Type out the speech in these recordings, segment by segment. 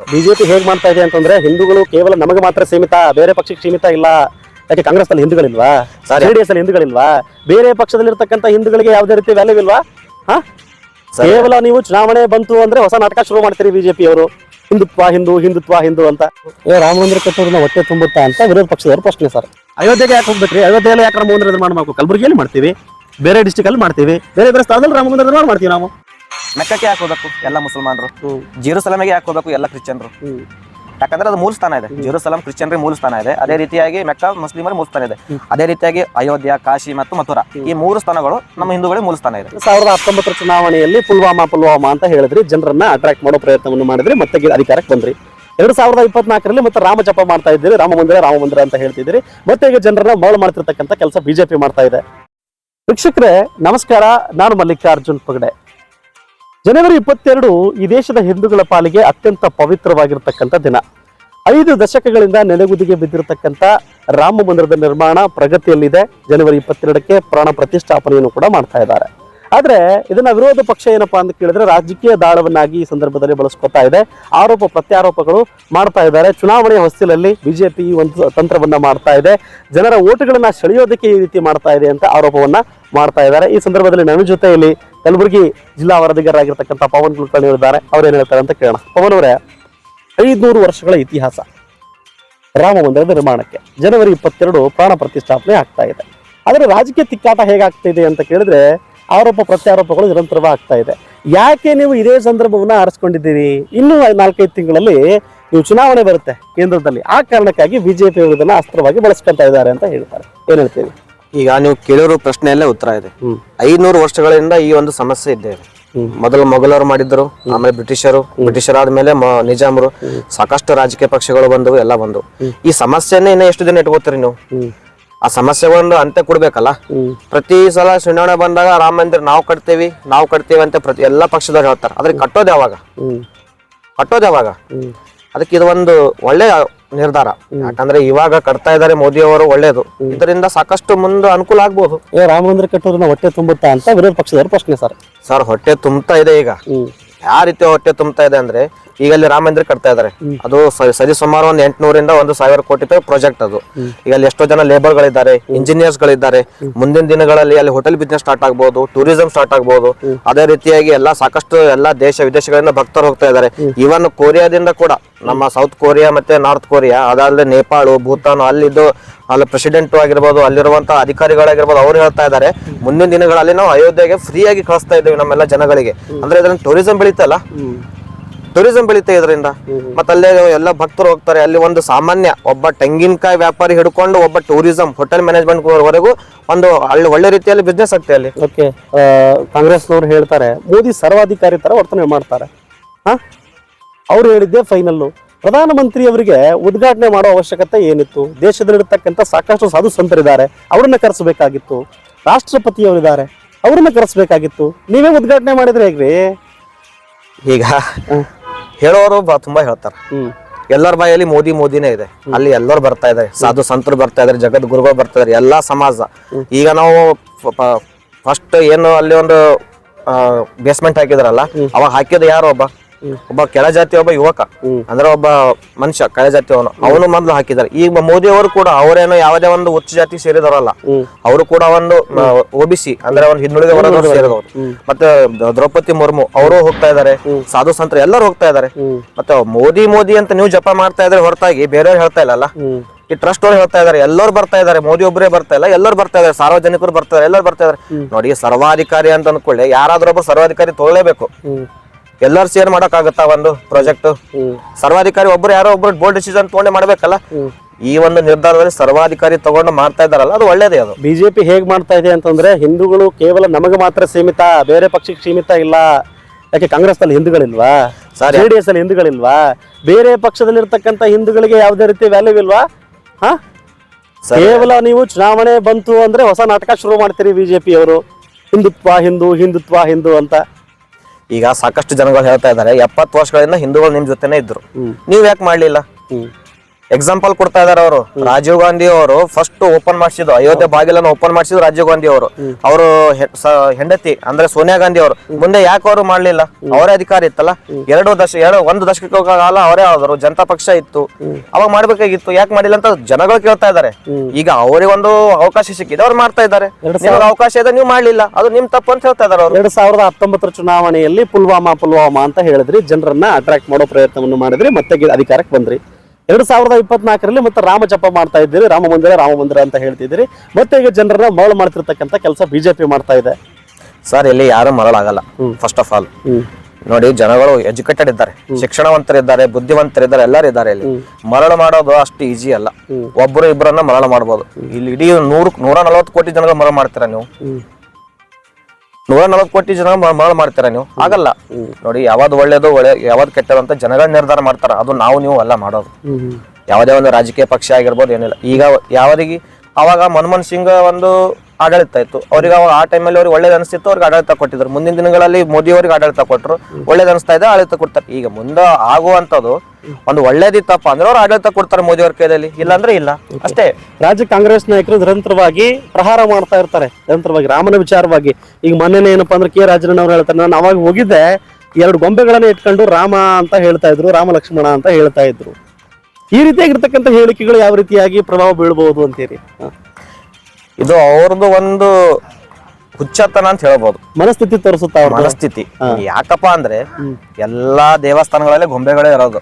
BJP ಹೇಗ್ ಮಾಡ್ತಾ ಇದೆ ಅಂತಂದ್ರೆ ಹಿಂದೂಗಳು ಕೇವಲ ನಮಗೆ ಮಾತ್ರ ಸೀಮಿತ ಬೇರೆ ಪಕ್ಷಕ್ಕೆ ಸೀಮಿತ ಇಲ್ಲ. ಯಾಕೆ ಕಾಂಗ್ರೆಸ್ ಅಲ್ಲಿ ಹಿಂದೂಗಳಿಲ್ವಾ ಜೆ ಡಿ ಎಸ್ ಅಲ್ಲಿ ಹಿಂದೂಗಳಿಲ್ವಾ? ಬೇರೆ ಪಕ್ಷದಲ್ಲಿರ್ತಕ್ಕಂಥ ಹಿಂದೂಗಳಿಗೆ ಯಾವುದೇ ರೀತಿ ವ್ಯಾಲ್ಯೂ ಇಲ್ವಾ? ಹಾ. ಕೇವಲ ನೀವು ಚುನಾವಣೆ ಬಂತು ಅಂದ್ರೆ ಹೊಸ ನಾಟಕ ಶುರು ಮಾಡ್ತೀರಿ ಬಿಜೆಪಿ ಅವರು ಹಿಂದುತ್ವ ಹಿಂದೂ ಹಿಂದುತ್ವ ಹಿಂದೂ ಅಂತ. ಏ ರಾಮ ಮಂದಿರ ಕಟ್ಟೋದನ್ನ ಹೊಟ್ಟೆ ತುಂಬುತ್ತಾ ಅಂತ ವಿರೋಧ ಪಕ್ಷದವರು ಪ್ರಶ್ನೆ ಸರ್. ಅಯೋಧ್ಯೆಗೆ ಯಾಕೆ ಹೋಗ್ಬೇಕ್ರಿ? ಅಯೋಧ್ಯೆಯಲ್ಲಿ ಯಾಕೆ ರಾಮ ಮಂದಿರ ನಿರ್ಮಾಣ ಮಾಡ್ಬೇಕು? ಕಲಬುರಗಿಯಲ್ಲಿ ಮಾಡ್ತೀವಿ. ಬೇರೆ ಡಿಸ್ಟಿಕ್ ಅಲ್ಲಿ ಮಾಡ್ತೀವಿ. ಬೇರೆ ಬೇರೆ ಸ್ಥಳದಲ್ಲಿ ರಾಮ ಮಂದಿರ ನಿರ್ಮಾಣ ಮಾಡ್ತೀವಿ ನಾವು. ಮೆಕ್ಕಕ್ಕೆ ಯಾಕೆ ಹೋಗ್ಬೇಕು? ಎಲ್ಲ ಮುಸಲ್ಮಾನರು. ಜೀರುಸಲಮಿಗೆ ಯಾಕೆ ಹೋಗ್ಬೇಕು? ಎಲ್ಲ ಕ್ರಿಶ್ಚಿಯನ್ರು. ಯಾಕಂದ್ರೆ ಅದು ಮೂಲ ಸ್ಥಾನ ಇದೆ. ಜೀರುಸಲಂ ಕ್ರಿಶ್ಚಿಯನ್ರಿಗೆ ಮೂಲ ಸ್ಥಾನ ಇದೆ. ಅದೇ ರೀತಿಯಾಗಿ ಮೆಕ್ಕ ಮುಸ್ಲಿಮರ ಮೂಲ ಸ್ಥಾನ ಇದೆ. ಅದೇ ರೀತಿಯಾಗಿ ಅಯೋಧ್ಯ ಕಾಶಿ ಮತ್ತು ಮಥುರಾ. ಈ ಮೂರು ಸ್ಥಾನಗಳು ನಮ್ಮ ಹಿಂದೂಗಳಿಗೆ ಮೂಲ ಸ್ಥಾನ ಇದೆ. ಸಾವಿರದ ಹತ್ತೊಂಬತ್ತರ ಚುನಾವಣೆಯಲ್ಲಿ ಪುಲ್ವಾಮಾ ಪುಲ್ವಾಮಾ ಅಂತ ಹೇಳಿದ್ರಿ. ಜನರನ್ನ ಅಟ್ರಾಕ್ಟ್ ಮಾಡೋ ಪ್ರಯತ್ನವನ್ನು ಮಾಡಿದ್ರಿ. ಮತ್ತೆ ಅಧಿಕಾರಕ್ಕೆ ಬಂದ್ರಿ. ಎರಡ್ ಸಾವಿರದ ಇಪ್ಪತ್ನಾಲ್ಕರಲ್ಲಿ ಮತ್ತೆ ರಾಮ ಜಪ ಮಾಡ್ತಾ ಇದ್ದೀರಿ. ರಾಮ ಮಂದಿರ ರಾಮ ಮಂದಿರ ಅಂತ ಹೇಳ್ತಿದ್ದೀರಿ. ಮತ್ತೆ ಈಗ ಜನರನ್ನ ಮರಳು ಮಾಡ್ತಿರ್ತಕ್ಕಂಥ ಕೆಲಸ ಬಿಜೆಪಿ ಮಾಡ್ತಾ ಇದೆ. ವೀಕ್ಷಕರೇ ನಮಸ್ಕಾರ. ನಾನು ಮಲ್ಲಿಕಾರ್ಜುನ್ ಪಗಡೆ. ಜನವರಿ ಇಪ್ಪತ್ತೆರಡು ಈ ದೇಶದ ಹಿಂದೂಗಳ ಪಾಲಿಗೆ ಅತ್ಯಂತ ಪವಿತ್ರವಾಗಿರ್ತಕ್ಕಂಥ ದಿನ. ಐದು ದಶಕಗಳಿಂದ ನೆನೆಗುದಿಗೆ ಬಿದ್ದಿರತಕ್ಕಂಥ ರಾಮ ಮಂದಿರದ ನಿರ್ಮಾಣ ಪ್ರಗತಿಯಲ್ಲಿದೆ. ಜನವರಿ ಇಪ್ಪತ್ತೆರಡಕ್ಕೆ ಪ್ರಾಣ ಪ್ರತಿಷ್ಠಾಪನೆಯನ್ನು ಕೂಡ ಮಾಡ್ತಾ ಇದ್ದಾರೆ. ಆದರೆ ಇದನ್ನ ವಿರೋಧ ಪಕ್ಷ ಏನಪ್ಪಾ ಅಂತ ಕೇಳಿದ್ರೆ ರಾಜಕೀಯ ದಾಳವನ್ನಾಗಿ ಈ ಸಂದರ್ಭದಲ್ಲಿ ಬಳಸ್ಕೊತಾ ಇದೆ. ಆರೋಪ ಪ್ರತ್ಯಾರೋಪಗಳು ಮಾಡ್ತಾ ಇದ್ದಾರೆ. ಚುನಾವಣೆಯ ಹೊಸ್ತಿಲಲ್ಲಿ ಬಿಜೆಪಿ ಒಂದು ತಂತ್ರವನ್ನ ಮಾಡ್ತಾ ಇದೆ. ಜನರ ಓಟುಗಳನ್ನ ಸೆಳೆಯೋದಕ್ಕೆ ಈ ರೀತಿ ಮಾಡ್ತಾ ಇದೆ ಅಂತ ಆರೋಪವನ್ನ ಮಾಡ್ತಾ ಇದ್ದಾರೆ. ಈ ಸಂದರ್ಭದಲ್ಲಿ ನನ್ನ ಜೊತೆ ಇಲ್ಲಿ ಕಲಬುರಗಿ ಜಿಲ್ಲಾ ವರದಿಗಾರರಾಗಿರ್ತಕ್ಕಂಥ ಪವನ್ ಕುಲಕರ್ಣಿ ಇದ್ದಾರೆ ಅವ್ರು ಏನ್ ಹೇಳ್ತಾರೆ ಅಂತ ಕೇಳೋಣ. ಪವನ್ ಅವರೇ, ಐದ್ನೂರು ವರ್ಷಗಳ ಇತಿಹಾಸ ರಾಮ ಮಂದಿರದ ನಿರ್ಮಾಣಕ್ಕೆ ಜನವರಿ ಇಪ್ಪತ್ತೆರಡು ಪ್ರಾಣ ಪ್ರತಿಷ್ಠಾಪನೆ ಆಗ್ತಾ ಇದೆ. ಆದರೆ ರಾಜಕೀಯ ತಿಕ್ಕಾಟ ಹೇಗಾಗ್ತಿದೆ ಅಂತ ಕೇಳಿದ್ರೆ ಆರೋಪ ಪ್ರತ್ಯಾರೋಪಗಳು ನಿರಂತರವಾಗಿ ಆಗ್ತಾ ಇದೆ. ಯಾಕೆ ನೀವು ಇದೇ ಸಂದರ್ಭವನ್ನ ಆರಿಸ್ಕೊಂಡಿದ್ದೀರಿ? ಇನ್ನೂ ನಾಲ್ಕೈದು ತಿಂಗಳಲ್ಲಿ ನೀವು ಚುನಾವಣೆ ಬರುತ್ತೆ ಕೇಂದ್ರದಲ್ಲಿ. ಆ ಕಾರಣಕ್ಕಾಗಿ ಬಿಜೆಪಿ ವಿರುದ್ಧನ ಅಸ್ತ್ರವಾಗಿ ಬಳಸ್ಕೊಂತ ಇದ್ದಾರೆ ಅಂತ ಹೇಳ್ತಾರೆ. ಏನ್ ಹೇಳ್ತೀವಿ ಈಗ ನೀವು ಕೇಳಿರೋ ಪ್ರಶ್ನೆಯಲ್ಲೇ ಉತ್ತರ ಇದೆ. ಐನೂರು ವರ್ಷಗಳಿಂದ ಈ ಒಂದು ಸಮಸ್ಯೆ ಇದ್ದೇ ಇದೆ. ಮೊದಲು ಮೊಘಲರು ಮಾಡಿದ್ರು ಆಮೇಲೆ ಬ್ರಿಟಿಷರು ಬ್ರಿಟಿಷರಾದ್ಮೇಲೆ ನಿಜಾಮರು ಸಾಕಷ್ಟು ರಾಜಕೀಯ ಪಕ್ಷಗಳು ಬಂದವು ಎಲ್ಲ ಬಂದವು. ಈ ಸಮಸ್ಯೆನೇ ಇನ್ನ ಎಷ್ಟು ದಿನ ಇಟ್ಕೋತೀರಿ ನೀವು? ಆ ಸಮಸ್ಯೆ ಒಂದು ಅಂತ್ಯ ಕೊಡ್ಬೇಕಲ್ಲ? ಪ್ರತಿ ಸಲ ಚುನಾವಣೆ ಬಂದಾಗ ರಾಮ ಮಂದಿರ ನಾವು ಕಟ್ತೇವಿ ನಾವು ಕಟ್ತೇವಿ ಅಂತ ಪ್ರತಿ ಎಲ್ಲಾ ಪಕ್ಷದವ್ರು ಹೇಳ್ತಾರೆ. ಅದ್ರ ಕಟ್ಟೋದ್ ಯಾವಾಗ? ಕಟ್ಟೋದ್ ಯಾವಾಗ? ಅದಕ್ಕೆ ಇದು ಒಂದು ಒಳ್ಳೆ ನಿರ್ಧಾರ. ಯಾಕಂದ್ರೆ ಇವಾಗ ಕಟ್ತಾ ಇದ್ದಾರೆ ಮೋದಿ ಅವರು ಒಳ್ಳೇದು. ಇದರಿಂದ ಸಾಕಷ್ಟು ಮುಂದೆ ಅನುಕೂಲ ಆಗ್ಬೋದು. ಏ ರಾಮ ಮಂದಿರ ಕಟ್ಟೋದನ್ನ ಹೊಟ್ಟೆ ತುಂಬುತ್ತಾ ಅಂತ ವಿರೋಧ ಪಕ್ಷದವರು ಪ್ರಶ್ನೆ ಸರ್. ಸರ್ ಹೊಟ್ಟೆ ತುಂಬ್ತಾ ಇದೆ ಈಗ. ಯಾವ ರೀತಿ ಹೊಟ್ಟೆ ತುಂಬ್ತಾ ಇದೆ ಅಂದ್ರೆ ಈಗ ಅಲ್ಲಿ ರಾಮ ಮಂದಿರ ಕಟ್ತಾ ಇದಾರೆ. ಅದು ಸರಿ ಸುಮಾರು ಒಂದ್ ಎಂಟ್ನೂರಿಂದ ಒಂದು ಸಾವಿರ ಕೋಟಿ ರೂಪಾಯಿ ಪ್ರಾಜೆಕ್ಟ್ ಅದು. ಈಗ ಅಲ್ಲಿ ಎಷ್ಟೋ ಜನ ಲೇಬರ್ ಗಳಿದ್ದಾರೆ ಇಂಜಿನಿಯರ್ಸ್ ಗಳಿದ್ದಾರೆ. ಮುಂದಿನ ದಿನಗಳಲ್ಲಿ ಅಲ್ಲಿ ಹೋಟೆಲ್ ಬಿಸ್ನೆಸ್ ಸ್ಟಾರ್ಟ್ ಆಗಬಹುದು ಟೂರಿಸಂ ಸ್ಟಾರ್ಟ್ ಆಗಬಹುದು ಅದೇ ರೀತಿಯಾಗಿ ಎಲ್ಲಾ ಸಾಕಷ್ಟು ಎಲ್ಲಾ ದೇಶ ವಿದೇಶಗಳಿಂದ ಭಕ್ತರು ಹೋಗ್ತಾ ಇದ್ದಾರೆ ಇವನ್ ಕೊರಿಯಾದಿಂದ ಕೂಡ ನಮ್ಮ ಸೌತ್ ಕೊರಿಯಾ ಮತ್ತೆ ನಾರ್ತ್ ಕೊರಿಯಾ ಅದಾದ್ರೆ ನೇಪಾಳ ಭೂತಾನ್ ಅಲ್ಲಿದ್ದು ಅಲ್ಲಿ ಪ್ರೆಸಿಡೆಂಟ್ ಆಗಿರ್ಬೋದು ಅಲ್ಲಿರುವಂತ ಅಧಿಕಾರಿಗಳಾಗಿರ್ಬೋದು ಅವ್ರು ಹೇಳ್ತಾ ಇದ್ದಾರೆ ಮುಂದಿನ ದಿನಗಳಲ್ಲಿ ನಾವು ಅಯೋಧ್ಯೆಗೆ ಫ್ರೀ ಆಗಿ ಕಳಿಸ್ತಾ ಇದ್ದೇವೆ ನಮ್ಮೆಲ್ಲ ಜನಗಳಿಗೆ. ಅಂದ್ರೆ ಇದ್ರಲ್ಲಿ ಟೂರಿಸಂ ಬೆಳೀತಲ್ಲ? ಟೂರಿಸಂ ಬೆಳೀತಾ ಇದರಿಂದ. ಮತ್ತೆ ಅಲ್ಲೇ ಎಲ್ಲ ಭಕ್ತರು ಹೋಗ್ತಾರೆ. ಅಲ್ಲಿ ಒಂದು ಸಾಮಾನ್ಯ ಒಬ್ಬ ತೆಂಗಿನಕಾಯಿ ವ್ಯಾಪಾರಿ ಹಿಡ್ಕೊಂಡು ಒಬ್ಬ ಟೂರಿಸಂ ಹೋಟೆಲ್ ಮ್ಯಾನೇಜ್ಮೆಂಟ್ ವರೆಗೂ ಒಂದು ಅಲ್ಲಿ ಒಳ್ಳೆ ರೀತಿಯಲ್ಲಿ ಬಿಸ್ನೆಸ್ ಆಗ್ತದೆ ಅಲ್ಲಿ. ಓಕೆ ಕಾಂಗ್ರೆಸ್ನವ್ರು ಹೇಳ್ತಾರೆ ಮೋದಿ ಸರ್ವಾಧಿಕಾರಿ ತರ ವರ್ತನೆ ಮಾಡ್ತಾರೆ. ಹಾ? ಅವ್ರು ಹೇಳಿದ್ದೆ ಫೈನಲ್ಲು ಪ್ರಧಾನಮಂತ್ರಿ ಅವರಿಗೆ ಉದ್ಘಾಟನೆ ಮಾಡೋ ಅವಶ್ಯಕತೆ ಏನಿತ್ತು? ದೇಶದಲ್ಲಿರ್ತಕ್ಕಂಥ ಸಾಕಷ್ಟು ಸಾಧು ಸಂತರಿದ್ದಾರೆ. ಅವ್ರನ್ನ ಕರೆಸಬೇಕಾಗಿತ್ತು. ರಾಷ್ಟ್ರಪತಿಯವರಿದ್ದಾರೆ. ಅವ್ರನ್ನ ಕರೆಸಬೇಕಾಗಿತ್ತು. ನೀವೇ ಉದ್ಘಾಟನೆ ಮಾಡಿದ್ರೆ ಹೇಗ್ರಿ? ಈಗ ಹೇಳೋರು ಬ- ತುಂಬಾ ಹೇಳ್ತಾರೆ. ಹ್ಮ್. ಎಲ್ಲರ ಬಾಯಲ್ಲಿ ಮೋದಿ ಮೋದಿನೇ ಇದೆ. ಅಲ್ಲಿ ಎಲ್ಲರೂ ಬರ್ತಾ ಇದಾರೆ. ಸಾಧು ಸಂತರು ಬರ್ತಾ ಇದಾರೆ ಜಗದ್ ಗುರುಗಳು ಬರ್ತಾ ಇದಾರೆ ಎಲ್ಲಾ ಸಮಾಜ. ಈಗ ನಾವು ಫಸ್ಟ್ ಏನು ಅಲ್ಲಿ ಒಂದು ಬೇಸ್ಮೆಂಟ್ ಹಾಕಿದ್ರಲ್ಲ ಅವಾಗ ಹಾಕಿದ ಯಾರು ಒಬ್ಬ? ಒಬ್ಬ ಕೆಳ ಜಾತಿ ಒಬ್ಬ ಯುವಕ ಅಂದ್ರೆ ಒಬ್ಬ ಮನುಷ್ಯ ಕೆಳ ಜಾತಿ ಅವನು. ಅವನು ಮೊದ್ಲು ಹಾಕಿದ್ದಾರೆ. ಈಗ ಮೋದಿ ಅವರು ಕೂಡ ಅವರೇನೋ ಯಾವುದೇ ಒಂದು ಉಚ್ಚ ಜಾತಿ ಸೇರಿದವರಲ್ಲ. ಅವರು ಕೂಡ ಒಂದು ಒಬಿಸಿ ಅಂದ್ರೆ ಒಂದು ಹಿಂದುಳಿದ ವರ್ಗದವರು ಸೇರಿದವರು. ಮತ್ತೆ ದ್ರೌಪದಿ ಮುರ್ಮು ಅವರು ಹೋಗ್ತಾ ಇದಾರೆ ಸಾಧು ಸಂತ್ರ ಎಲ್ಲರೂ ಹೋಗ್ತಾ ಇದಾರೆ ಮತ್ತೆ ಮೋದಿ ಮೋದಿ ಅಂತ ನೀವು ಜಪ ಮಾಡ್ತಾ ಇದ್ರೆ ಹೊರತಾಗಿ ಬೇರೆಯವ್ರು ಹೇಳ್ತಾ ಇಲ್ಲಲ್ಲ? ಈ ಟ್ರಸ್ಟ್ ಅವ್ರು ಹೇಳ್ತಾ ಇದಾರೆ ಎಲ್ಲರೂ ಬರ್ತಾ ಇದಾರೆ ಮೋದಿ ಒಬ್ಬರೇ ಬರ್ತಾ ಇಲ್ಲ. ಎಲ್ಲರೂ ಬರ್ತಾ ಇದಾರೆ ಸಾರ್ವಜನಿಕರು ಬರ್ತಾ ಇದಾರೆ ಎಲ್ಲರೂ ಬರ್ತಾ ಇದಾರೆ ನೋಡಿ ಸರ್ವಾಧಿಕಾರಿ ಅಂತ ಅನ್ಕೊಳ್ಳಿ. ಯಾರಾದ್ರೂ ಒಬ್ಬ ಸರ್ವಾಧಿಕಾರಿ ತೊಗೊಳ್ಳೇಬೇಕು. ಎಲ್ಲರೂ ಮಾಡಕ್ ಮಾಡಕ್ಕಾಗತ್ತಾ ಒಂದು ಪ್ರಾಜೆಕ್ಟ್ ಸರ್ವಾಧಿಕಾರಿ ಒಬ್ರು ಯಾರೋ ಒಬ್ರು ಬೋರ್ಡ್ ಡಿಸಿಷನ್ ತಗೊಂಡೆ ಮಾಡ್ಬೇಕಲ್ಲ? ಈ ಒಂದು ನಿರ್ಧಾರದಲ್ಲಿ ಸರ್ವಾಧಿಕಾರಿ ತಗೊಂಡು ಮಾಡ್ತಾ ಇದಾರಲ್ಲ ಅದು ಒಳ್ಳೇದೇ ಅದು. ಬಿಜೆಪಿ ಹೇಗ್ ಮಾಡ್ತಾ ಇದೆ ಅಂತಂದ್ರೆ ಹಿಂದೂಗಳು ಕೇವಲ ನಮಗೆ ಮಾತ್ರ ಸೀಮಿತ ಬೇರೆ ಪಕ್ಷಕ್ಕೆ ಸೀಮಿತ ಇಲ್ಲ. ಯಾಕೆ ಕಾಂಗ್ರೆಸ್ ಅಲ್ಲಿ ಹಿಂದೂಗಳಿಲ್ವಾ ಡಿ ಎಸ್ ಅಲ್ಲಿ ಹಿಂದೂಗಳಿಲ್ವಾ? ಬೇರೆ ಪಕ್ಷದಲ್ಲಿರ್ತಕ್ಕಂಥ ಹಿಂದೂಗಳಿಗೆ ಯಾವುದೇ ರೀತಿ ವ್ಯಾಲ್ಯೂ ಇಲ್ವಾ? ಹಾ? ಸರಿ. ಕೇವಲ ನೀವು ಚುನಾವಣೆ ಬಂತು ಅಂದ್ರೆ ಹೊಸ ನಾಟಕ ಶುರು ಮಾಡ್ತೀರಿ ಬಿಜೆಪಿ ಅವರು ಹಿಂದುತ್ವ ಹಿಂದೂ ಹಿಂದುತ್ವ ಹಿಂದೂ ಅಂತ. ಈಗ ಸಾಕಷ್ಟು ಜನಗಳು ಹೇಳ್ತಾ ಇದ್ದಾರೆ ಎಪ್ಪತ್ತು ವರ್ಷಗಳಿಂದ ಹಿಂದೂಗಳು ನಿಮ್ ಜೊತೆನೇ ಇದ್ರು. ನೀವ್ ಯಾಕೆ ಮಾಡ್ಲಿಲ್ಲ? ಎಕ್ಸಾಂಪಲ್ ಕೊಡ್ತಾ ಇದಾರೆ ಅವರು. ರಾಜೀವ್ ಗಾಂಧಿ ಅವರು ಫಸ್ಟ್ ಓಪನ್ ಮಾಡಿಸಿದ್ರು ಅಯೋಧ್ಯೆ ಬಾಗಿಲನ್ನು ಓಪನ್ ಮಾಡಿಸಿದ್ರು ರಾಜೀವ್ ಗಾಂಧಿ ಅವರು. ಅವರು ಹೆಂಡತಿ ಅಂದ್ರೆ ಸೋನಿಯಾ ಗಾಂಧಿ ಅವರು. ಮುಂದೆ ಯಾಕೆ ಅವರು ಮಾಡ್ಲಿಲ್ಲ? ಅವರೇ ಅಧಿಕಾರ ಇತ್ತಲ್ಲ? ಎರಡು ದಶ ಎರಡು ಒಂದು ದಶಕ ಕಾಲ ಅವರೇ ಆದರು. ಜನತಾ ಪಕ್ಷ ಇತ್ತು. ಅವಾಗ ಮಾಡ್ಬೇಕಾಗಿತ್ತು. ಯಾಕೆ ಮಾಡಿಲ್ಲ ಅಂತ ಜನಗಳು ಕೇಳ್ತಾ ಇದಾರೆ ಈಗ ಅವರಿಗೊಂದು ಅವಕಾಶ ಸಿಕ್ಕಿದೆ ಅವ್ರು ಮಾಡ್ತಾ ಇದ್ದಾರೆ. ಅವಕಾಶ ಇದೆ ನೀವು ಮಾಡ್ಲಿಲ್ಲ. ಅದು ನಿಮ್ ತಪ್ಪು ಅಂತ ಹೇಳ್ತಾ ಇದಾರೆ ಅವರು. ಎರಡ್ ಸಾವಿರದ ಹತ್ತೊಂಬತ್ತರ ಚುನಾವಣೆಯಲ್ಲಿ ಪುಲ್ವಾಮಾ ಪುಲ್ವಾಮಾ ಅಂತ ಹೇಳಿದ್ರಿ. ಜನರನ್ನ ಅಟ್ರಾಕ್ಟ್ ಮಾಡೋ ಪ್ರಯತ್ನವನ್ನು ಮಾಡಿದ್ರಿ. ಮತ್ತೆ ಅಧಿಕಾರಕ್ಕೆ ಬಂದ್ರಿ. ಎರಡ್ ಸಾವಿರದ ಇಪ್ಪತ್ನಾಲ್ಕರಲ್ಲಿ ಮತ್ತೆ ರಾಮ ಜಪ ಮಾಡ್ತಾ ಇದ್ದೀರಿ. ರಾಮ ಮಂದಿರ ರಾಮ ಮಂದಿರ ಅಂತ ಹೇಳ್ತಿದ್ದೀರಿ. ಮತ್ತೆ ಈಗ ಜನರನ್ನ ಮರಳು ಮಾಡ್ತಿರ್ತಕ್ಕಂಥ ಕೆಲಸ ಬಿಜೆಪಿ ಮಾಡ್ತಾ ಇದೆ. ಸರ್ ಇಲ್ಲಿ ಯಾರು ಮರಳಾಗಲ್ಲ. ಫಸ್ಟ್ ಆಫ್ ಆಲ್ ನೋಡಿ ಜನಗಳು ಎಜುಕೇಟೆಡ್ ಇದ್ದಾರೆ. ಶಿಕ್ಷಣವಂತರಿದ್ದಾರೆ ಬುದ್ಧಿವಂತರಿದ್ದಾರೆ ಎಲ್ಲರೂ ಇದ್ದಾರೆ ಇಲ್ಲಿ. ಮರಳು ಮಾಡೋದು ಅಷ್ಟು ಈಜಿ ಅಲ್ಲ. ಒಬ್ಬರು ಇಬ್ಬರನ್ನ ಮರಳು ಮಾಡಬಹುದು ಇಲ್ಲಿ ಇಡೀ ನೂರು ನೂರ ನಲವತ್ತು ಕೋಟಿ ಜನಗಳು ಮರಳು ಮಾಡ್ತೀರಾ ನೀವು? ನೂರ ನಲವತ್ತು ಕೋಟಿ ಜನ ಮರಳು ಮಾಡ್ತೀರಾ ನೀವು? ಆಗಲ್ಲ. ನೋಡಿ ಯಾವ್ದು ಒಳ್ಳೇದು ಒಳ್ಳೆ ಯಾವ್ದು ಕೆಟ್ಟದು ಅಂತ ಜನಗಳ ನಿರ್ಧಾರ ಮಾಡ್ತಾರ. ಅದು ನಾವು ನೀವು ಅಲ್ಲ ಮಾಡೋದು. ಯಾವುದೇ ಒಂದು ರಾಜಕೀಯ ಪಕ್ಷ ಆಗಿರ್ಬೋದು ಏನಿಲ್ಲ. ಈಗ ಯಾವರಿಗೆ ಅವಾಗ ಮನಮೋಹನ್ ಸಿಂಗ್ ಒಂದು ಆಡಳಿತ ಇತ್ತು. ಅವ್ರಿಗೆ ಅವಾಗ ಆ ಟೈಮಲ್ಲಿ ಅವ್ರಿಗೆ ಒಳ್ಳೇದು ಅನಿಸ್ತಿತ್ತು ಅವ್ರಿಗೆ ಆಡಳಿತ ಕೊಟ್ಟಿದ್ರು. ಮುಂದಿನ ದಿನಗಳಲ್ಲಿ ಮೋದಿ ಅವ್ರಿಗೆ ಆಡಳಿತ ಕೊಟ್ಟರು ಒಳ್ಳೇದು ಅನಿಸ್ತಾ ಇದೆ ಆಡಳಿತ ಕೊಡ್ತಾರೆ. ಈಗ ಮುಂದೆ ಆಗುವಂಥದ್ದು ಒಂದು ಒಳ್ಳೇದಿತ್ತಪ್ಪ ಅಂದ್ರೆ ಅವ್ರು ಆಡಳಿತ ಕೊಡ್ತಾರೆ ಮೋದಿ ಅವ್ರ ಕೈಯಲ್ಲಿ. ಇಲ್ಲಾಂದ್ರೆ ಇಲ್ಲ. ಅಷ್ಟೇ. ರಾಜ್ಯ ಕಾಂಗ್ರೆಸ್ ನಾಯಕರು ನಿರಂತರವಾಗಿ ಪ್ರಹಾರ ಮಾಡ್ತಾ ಇರ್ತಾರೆ. ನಿರಂತರವಾಗಿ ರಾಮನ ವಿಚಾರವಾಗಿ. ಈಗ ಮೊನ್ನೆ ಏನಪ್ಪಾ ಅಂದ್ರೆ ಕೆ ರಾಜಣ್ಣ ಅವ್ರು ಹೇಳ್ತಾರೆ ನಾನು ಅವಾಗ ಹೋಗಿದ್ದೆ ಎರಡು ಗೊಂಬೆಗಳನ್ನ ಇಟ್ಕೊಂಡು ರಾಮ ಅಂತ ಹೇಳ್ತಾ ಇದ್ರು ರಾಮ ಲಕ್ಷ್ಮಣ ಅಂತ ಹೇಳ್ತಾ ಇದ್ರು. ಈ ರೀತಿಯಾಗಿರ್ತಕ್ಕಂಥ ಹೇಳಿಕೆಗಳು ಯಾವ ರೀತಿಯಾಗಿ ಪ್ರಭಾವ ಬೀಳ್ಬಹುದು ಅಂತೀರಿ. ಇದು ಅವ್ರದ್ದು ಒಂದು ಹುಚ್ಚತನ ಅಂತ ಹೇಳ್ಬೋದು. ಮನಸ್ಥಿತಿ ತೋರಿಸುತ್ತ ಅವ್ರ ಮನಸ್ಥಿತಿ. ಯಾಕಪ್ಪ ಅಂದ್ರೆ ಎಲ್ಲಾ ದೇವಸ್ಥಾನಗಳಲ್ಲಿ ಗೊಂಬೆಗಳೇ ಇರೋದು.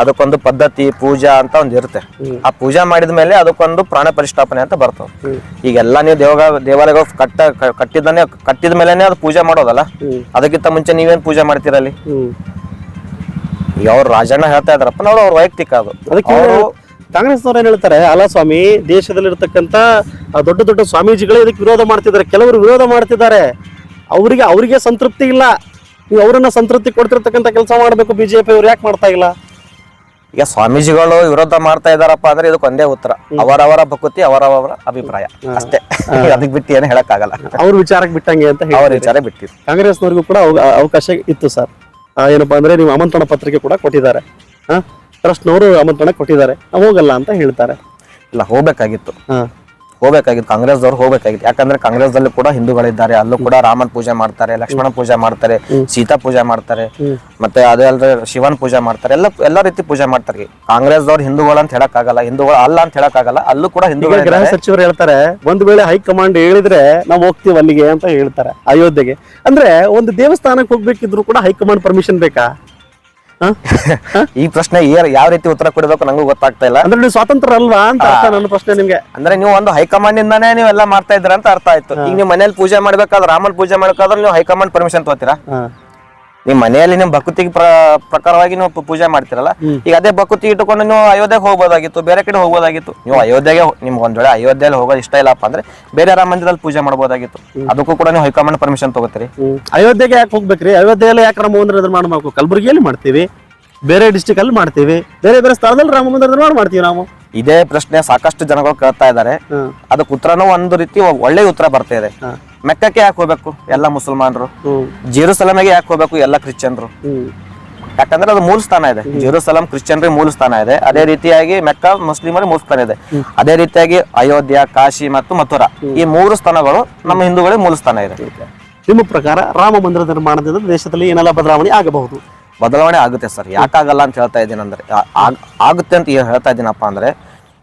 ಅದಕ್ಕೊಂದು ಪದ್ಧತಿ ಪೂಜಾ ಅಂತ ಒಂದು ಇರುತ್ತೆ. ಆ ಪೂಜಾ ಮಾಡಿದ ಮೇಲೆ ಅದಕ್ಕೊಂದು ಪ್ರಾಣ ಪರಿಷ್ಠಾಪನೆ ಅಂತ ಬರ್ತದೆ. ಈಗೆಲ್ಲ ನೀವು ದೇವ ದೇವಾಲಯಗಳು ಕಟ್ಟ ಕಟ್ಟಿದ್ದಾನೆ ಕಟ್ಟಿದ ಮೇಲೆನೆ ಅದು ಪೂಜೆ ಮಾಡೋದಲ್ಲ? ಅದಕ್ಕಿಂತ ಮುಂಚೆ ನೀವೇನ್ ಪೂಜೆ ಮಾಡ್ತೀರಲ್ಲಿ? ಈಗ ಅವ್ರು ರಾಜಣ್ಣ ಹೇಳ್ತಾ ಇದ್ರಪ್ಪ ನಾವು ಅವ್ರ ವೈಯಕ್ತಿಕ ಅದು. ಅದಕ್ಕೆ ಅವರು ಕಾಂಗ್ರೆಸ್ನವ್ರು ಏನ್ ಹೇಳ್ತಾರೆ? ಅಲ್ಲ ಸ್ವಾಮಿ ದೇಶದಲ್ಲಿರ್ತಕ್ಕಂಥ ದೊಡ್ಡ ದೊಡ್ಡ ಸ್ವಾಮೀಜಿಗಳೇ ಇದಕ್ಕೆ ವಿರೋಧ ಮಾಡ್ತಿದ್ದಾರೆ. ಕೆಲವರು ವಿರೋಧ ಮಾಡ್ತಿದ್ದಾರೆ. ಅವರಿಗೆ ಅವರಿಗೆ ಸಂತೃಪ್ತಿ ಇಲ್ಲ. ನೀವು ಅವರನ್ನ ಸಂತೃಪ್ತಿ ಕೊಡ್ತಿರ್ತಕ್ಕಂಥ ಕೆಲಸ ಮಾಡಬೇಕು ಬಿಜೆಪಿ ಅವ್ರು ಯಾಕೆ ಮಾಡ್ತಾ ಇಲ್ಲ? ಈಗ ಸ್ವಾಮೀಜಿಗಳು ವಿರೋಧ ಮಾಡ್ತಾ ಇದಾರಪ್ಪ ಅಂದ್ರೆ ಇದಕ್ಕೆ ಒಂದೇ ಉತ್ತರ. ಅವರವರ ಭಕುತಿ ಅವರವರ ಅಭಿಪ್ರಾಯ. ಅಷ್ಟೇ. ಅದಕ್ಕೆ ಬಿಟ್ಟು ಏನು ಹೇಳಕ್ಕಾಗಲ್ಲ. ಅವ್ರ ವಿಚಾರಕ್ಕೆ ಬಿಟ್ಟಂಗೆ ಅಂತ ಅವ್ರ ವಿಚಾರ ಬಿಟ್ಟಿದ್ರು ಕಾಂಗ್ರೆಸ್ನವ್ರಿಗೂ ಕೂಡ ಅವ- ಅವಕಾಶ ಇತ್ತು ಸರ್. ಏನಪ್ಪಾ ಅಂದ್ರೆ ನೀವು ಆಮಂತ್ರಣ ಪತ್ರಿಕೆ ಕೂಡ ಕೊಟ್ಟಿದ್ದಾರೆ. ಟ್ರಸ್ಟ್ನವರು ಆಮಂತ್ರಣ ಕೊಟ್ಟಿದ್ದಾರೆ. ನಾವು ಹೋಗಲ್ಲ ಅಂತ ಹೇಳ್ತಾರೆ. ಇಲ್ಲ ಹೋಗ್ಬೇಕಾಗಿತ್ತು. ಹಾಂ. ಹೋಗ್ಬೇಕಾಗಿತ್ತು. ಕಾಂಗ್ರೆಸ್ದವ್ರು ಹೋಗ್ಬೇಕಾಗಿತ್ತು. ಯಾಕಂದ್ರೆ ಕಾಂಗ್ರೆಸ್ದಲ್ಲಿ ಕೂಡ ಹಿಂದೂಗಳಿದ್ದಾರೆ. ಅಲ್ಲೂ ಕೂಡ ರಾಮನ್ ಪೂಜೆ ಮಾಡ್ತಾರೆ ಲಕ್ಷ್ಮಣ ಪೂಜೆ ಮಾಡ್ತಾರೆ ಸೀತಾ ಪೂಜೆ ಮಾಡ್ತಾರೆ ಮತ್ತೆ ಅದೇ ಅಲ್ಲದೆ ಶಿವನ್ ಪೂಜೆ ಮಾಡ್ತಾರೆ. ಎಲ್ಲ ಎಲ್ಲ ರೀತಿ ಪೂಜೆ ಮಾಡ್ತಾರೆ. ಕಾಂಗ್ರೆಸ್ದವ್ರು ಹಿಂದೂಗಳು ಅಂತ ಹೇಳಕ್ಕಾಗಲ್ಲ ಹಿಂದೂಗಳು ಅಲ್ಲ ಅಂತ ಹೇಳಕ್ಕಾಗಲ್ಲ. ಅಲ್ಲೂ ಕೂಡ ಹಿಂದೂಗಳ ಗೃಹ ಸಚಿವರು ಹೇಳ್ತಾರೆ ಒಂದ್ ವೇಳೆ ಹೈಕಮಾಂಡ್ ಹೇಳಿದ್ರೆ ನಾವು ಹೋಗ್ತೀವಿ ಅಲ್ಲಿಗೆ ಅಂತ ಹೇಳ್ತಾರೆ ಅಯೋಧ್ಯೆಗೆ. ಅಂದ್ರೆ ಒಂದು ದೇವಸ್ಥಾನಕ್ಕೆ ಹೋಗ್ಬೇಕಿದ್ರು ಕೂಡ ಹೈಕಮಾಂಡ್ ಪರ್ಮಿಷನ್ ಬೇಕಾ? ಈ ಪ್ರಶ್ನೆ ಯಾವ ರೀತಿ ಉತ್ತರ ಕೊಡಬೇಕು ನಂಗೂ ಗೊತ್ತಾಗ್ತಾ ಇಲ್ಲ. ಅಂದ್ರೆ ನೀವು ಸ್ವಾತಂತ್ರ್ಯ ಅಲ್ವಾ ಅಂತ ಅರ್ಥ ನನ್ನ ಪ್ರಶ್ನೆ ನಿಮ್ಗೆ. ಅಂದ್ರೆ ನೀವು ಒಂದು ಹೈಕಮಾಂಡ್ ಇಂದಾನೇ ನೀವೆಲ್ಲ ಮಾಡ್ತಾ ಇದ್ರ ಅಂತ ಅರ್ಥ ಆಯ್ತು. ಈಗ ನೀವು ಮನೇಲಿ ಪೂಜೆ ಮಾಡ್ಬೇಕಾದ್ರೆ ರಾಮನ್ ಪೂಜೆ ಮಾಡ್ಬೇಕಾದ್ರೆ ನೀವು ಹೈಕಮಾಂಡ್ ಪರ್ಮಿಷನ್ ತಗೋತೀರಾ. ನಿಮ್ ಮನೆಯಲ್ಲಿ ನಿಮ್ ಭಕ್ತಿಗೆ ಪ್ರ- ಪ್ರಕಾರವಾಗಿ ನೀವು ಪೂಜೆ ಮಾಡ್ತಿರಲ್ಲ ಈಗ ಅದೇ ಭಕ್ತಿ ಇಟ್ಟುಕೊಂಡು ನೀವು ಅಯೋಧ್ಯೆಗೆ ಹೋಗ್ಬೋದಾಗಿತ್ತು ಬೇರೆ ಕಡೆ ಹೋಗ್ಬೋದಾಗಿತ್ತು. ನೀವು ಅಯೋಧ್ಯೆಗೆ ನಿಮ್ಗೆ ಒಂದ್ ವೇಳೆ ಅಯೋಧ್ಯೆಯಲ್ಲಿ ಹೋಗೋದು ಇಷ್ಟ ಇಲ್ಲಪ್ಪ ಅಂದ್ರೆ ಬೇರೆ ರಾಮ ಮಂದಿರದಲ್ಲಿ ಪೂಜೆ ಮಾಡ್ಬೋದಾಗಿತ್ತು. ಅದಕ್ಕೂ ಕೂಡ ನೀವು ಹೈಕಮಾಂಡ್ ಪರ್ಮಿಷನ್ ತಗೋತೀರಿ. ಅಯೋಧ್ಯೆಗೆ ಯಾಕೆ ಹೋಗ್ಬೇಕ್ರಿ? ಅಯೋಧ್ಯೆಯಲ್ಲಿ ಯಾಕೆ ರಾಮ ಮಂದಿರ ನಿರ್ಮಾಣ ಮಾಡ್ಬೇಕು? ಕಲಬುರಗಿಯಲ್ಲಿ ಮಾಡ್ತೀವಿ. ಬೇರೆ ಡಿಸ್ಟಿಕ್ ಅಲ್ಲಿ ಮಾಡ್ತೀವಿ. ಬೇರೆ ಬೇರೆ ಸ್ಥಳದಲ್ಲಿ ರಾಮ ಮಂದಿರ ನಿರ್ಮಾಣ ಮಾಡ್ತೀವಿ ನಾವು. ಇದೇ ಪ್ರಶ್ನೆ ಸಾಕಷ್ಟು ಜನಗಳು ಕೇಳ್ತಾ ಇದ್ದಾರೆ. ಅದಕ್ಕೆ ಉತ್ತರನೂ ಒಂದು ರೀತಿ ಒಳ್ಳೆ ಉತ್ತರ ಬರ್ತಾ ಇದೆ. ಮೆಕ್ಕಕ್ಕೆ ಯಾಕೆ ಹೋಗ್ಬೇಕು? ಎಲ್ಲ ಮುಸಲ್ಮಾನರು. ಜೀರುಸಲಮಿಗೆ ಯಾಕೆ ಹೋಗ್ಬೇಕು? ಎಲ್ಲ ಕ್ರಿಶ್ಚಿಯನ್ರು. ಯಾಕಂದ್ರೆ ಅದು ಮೂಲ ಸ್ಥಾನ ಇದೆ. ಜೆರೂಸಲಂ ಕ್ರಿಶ್ಚಿಯನ್ರಿಗೆ ಮೂಲ ಸ್ಥಾನ ಇದೆ. ಅದೇ ರೀತಿಯಾಗಿ ಮೆಕ್ಕ ಮುಸ್ಲಿಮರಿಗೆ ಮೂಲ ಸ್ಥಾನ ಇದೆ. ಅದೇ ರೀತಿಯಾಗಿ ಅಯೋಧ್ಯ ಕಾಶಿ ಮತ್ತು ಮಥುರಾ ಈ ಮೂರು ಸ್ಥಾನಗಳು ನಮ್ಮ ಹಿಂದೂಗಳಿಗೆ ಮೂಲ ಸ್ಥಾನ ಇದೆ. ನಿಮ್ಮ ಪ್ರಕಾರ ರಾಮ ಮಂದಿರ ನಿರ್ಮಾಣದಿಂದ ದೇಶದಲ್ಲಿ ಏನೆಲ್ಲ ಬದಲಾವಣೆ ಆಗಬಹುದು? ಬದಲಾವಣೆ ಆಗುತ್ತೆ ಸರ್. ಯಾಕಾಗಲ್ಲ ಅಂತ ಹೇಳ್ತಾ ಇದ್ದೀನಿ ಅಂದ್ರೆ ಆಗುತ್ತೆ ಅಂತ ಹೇಳ್ತಾ ಇದ್ದೀನಪ್ಪ ಅಂದ್ರೆ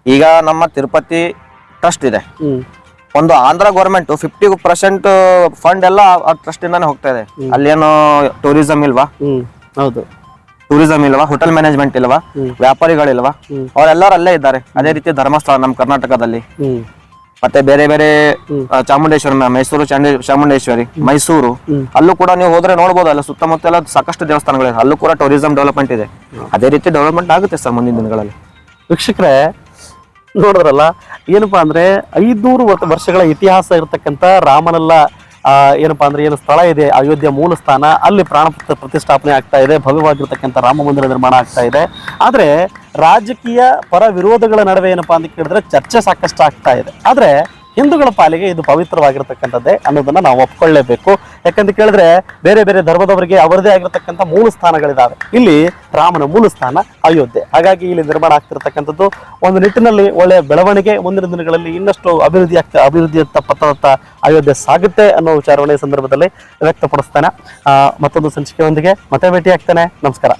ಈಗ ನಮ್ಮ ತಿರುಪತಿ ಟ್ರಸ್ಟ್ ಇದೆ. ಒಂದು Andhra government fifty percent fund ಎಲ್ಲ ಆ ಟ್ರಸ್ಟ್ ಇಂದಾನೆ ಹೋಗ್ತಾ ಇದೆ. ಅಲ್ಲೇನು ಟೂರಿಸಂ ಇಲ್ವಾ? ಹೌದು. ಟೂರಿಸಂ ಇಲ್ವಾ? ಹೋಟೆಲ್ ಮ್ಯಾನೇಜ್ಮೆಂಟ್ ಇಲ್ವಾ? ವ್ಯಾಪಾರಿಗಳಿಲ್ವಾ? ಅವರೆಲ್ಲರೂ ಅಲ್ಲೇ ಇದ್ದಾರೆ. ಅದೇ ರೀತಿ ಧರ್ಮಸ್ಥಳ ನಮ್ಮ ಕರ್ನಾಟಕದಲ್ಲಿ. ಮತ್ತೆ ಬೇರೆ ಬೇರೆ ಚಾಮುಂಡೇಶ್ವರಿ ಮೈಸೂರು ಚಾಮುಂಡೇಶ್ವರಿ ಮೈಸೂರು. ಅಲ್ಲೂ ಕೂಡ ನೀವು ಹೋದ್ರೆ ನೋಡಬಹುದು ಅಲ್ಲ ಸುತ್ತಮುತ್ತ ಎಲ್ಲ ಸಾಕಷ್ಟು ದೇವಸ್ಥಾನಗಳಿದೆ. ಅಲ್ಲೂ ಕೂಡ ಟೂರಿಸಂ ಡೆವಲಪ್ಮೆಂಟ್ ಇದೆ. ಅದೇ ರೀತಿ ಡೆವಲಪ್ಮೆಂಟ್ ಆಗುತ್ತೆ ಸರ್ ಮುಂದಿನ ದಿನಗಳಲ್ಲಿ. ವೀಕ್ಷಕರೇ ನೋಡಿದ್ರಲ್ಲ, ಏನಪ್ಪಾ ಅಂದ್ರೆ ಐದ್ನೂರು ವರ್- ವರ್ಷಗಳ ಇತಿಹಾಸ ಇರತಕ್ಕಂತ ರಾಮನಲ್ಲ ಏನಪ್ಪಾ ಅಂದ್ರೆ ಏನು ಸ್ಥಳ ಇದೆ, ಅಯೋಧ್ಯೆ ಮೂಲ ಸ್ಥಾನ, ಅಲ್ಲಿ ಪ್ರಾಣ ಪ್ರತಿಷ್ಠಾಪನೆ ಆಗ್ತಾ ಇದೆ ಭವ್ಯವಾಗಿರ್ತಕ್ಕಂಥ ರಾಮ ಮಂದಿರ ನಿರ್ಮಾಣ ಆಗ್ತಾ ಇದೆ. ಆದರೆ ರಾಜಕೀಯ ಪರ ವಿರೋಧಗಳ ನಡುವೆ ಏನಪ್ಪಾ ಅಂತ ಕೇಳಿದ್ರೆ ಚರ್ಚೆ ಸಾಕಷ್ಟು ಆಗ್ತಾ ಇದೆ. ಆದ್ರೆ ಹಿಂದೂಗಳ ಪಾಲಿಗೆ ಇದು ಪವಿತ್ರವಾಗಿರ್ತಕ್ಕಂಥದ್ದೇ ಅನ್ನೋದನ್ನ ನಾವು ಒಪ್ಕೊಳ್ಳೇಬೇಕು. ಯಾಕಂತ ಕೇಳಿದ್ರೆ ಬೇರೆ ಬೇರೆ ಧರ್ಮದವರಿಗೆ ಅವರದೇ ಆಗಿರತಕ್ಕಂಥ ಮೂಲ ಸ್ಥಾನಗಳಿದಾವೆ. ಇಲ್ಲಿ ರಾಮನ ಮೂಲ ಸ್ಥಾನ ಅಯೋಧ್ಯೆ. ಹಾಗಾಗಿ ಇಲ್ಲಿ ನಿರ್ಮಾಣ ಆಗ್ತಿರ್ತಕ್ಕಂಥದ್ದು ಒಂದು ನಿಟ್ಟಿನಲ್ಲಿ ಒಳ್ಳೆಯ ಬೆಳವಣಿಗೆ ಮುಂದಿನ ದಿನಗಳಲ್ಲಿ ಇನ್ನಷ್ಟು ಅಭಿವೃದ್ಧಿ ಆಗ್ತಾ ಅಭಿವೃದ್ಧಿಯತ್ತ ಪಥದತ್ತ ಅಯೋಧ್ಯೆ ಸಾಗುತ್ತೆ ಅನ್ನೋ ವಿಚಾರವನ್ನು ಸಂದರ್ಭದಲ್ಲಿ ವ್ಯಕ್ತಪಡಿಸ್ತಾನೆ. ಮತ್ತೊಂದು ಸಂಚಿಕೆಯೊಂದಿಗೆ ಮತ್ತೆ ಭೇಟಿ ಆಗ್ತಾನೆ ನಮಸ್ಕಾರ.